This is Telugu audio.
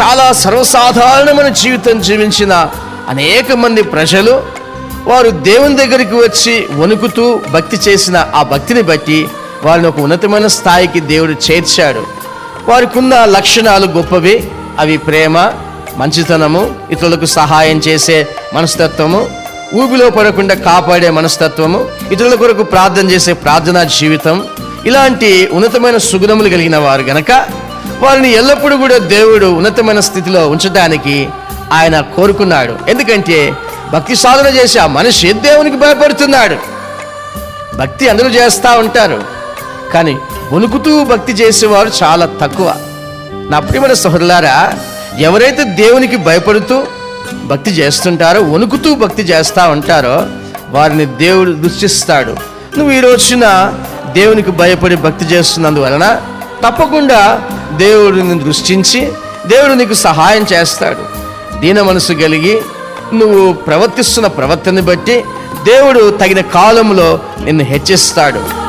చాలా సర్వసాధారణమైన జీవితం జీవించిన అనేక మంది ప్రజలు వారు దేవుని దగ్గరికి వచ్చి వణుకుతూ భక్తి చేసిన ఆ భక్తిని బట్టి వారిని ఒక ఉన్నతమైన స్థాయికి దేవుడు చేర్చాడు. వారికి ఉన్న లక్షణాలు గొప్పవి. అవి ప్రేమ మంచితనము ఇతరులకు సహాయం చేసే మనస్తత్వము ఊపిలో పడకుండా కాపాడే మనస్తత్వము ఇతరుల కొరకు ప్రార్థన చేసే ప్రార్థనా జీవితం. ఇలాంటి ఉన్నతమైన సుగుణములు కలిగిన వారు గనక వారిని ఎల్లప్పుడూ కూడా దేవుడు ఉన్నతమైన స్థితిలో ఉంచడానికి ఆయన కోరుకున్నాడు. ఎందుకంటే భక్తి సాధన చేసి ఆ మనిషి దేవునికి భయపడుతున్నాడు. భక్తి అందరూ చేస్తూ ఉంటారు. కానీ వణుకుతూ భక్తి చేసేవారు చాలా తక్కువ. నా ప్రియమైన సహోదరులారా ఎవరైతే దేవునికి భయపడుతూ భక్తి చేస్తుంటారో వణుకుతూ భక్తి చేస్తూ ఉంటారో వారిని దేవుడు దృష్టిస్తాడు నువ్వు ఈ రోజున దేవునికి భయపడి భక్తి చేస్తున్నందువలన తప్పకుండా దేవుడిని దృష్టించి దేవుడు నీకు సహాయం చేస్తాడు. దీన మనసు కలిగి నువ్వు ప్రవర్తిస్తున్న ప్రవర్తనని బట్టి దేవుడు తగిన కాలంలో నిన్ను హెచ్చిస్తాడు.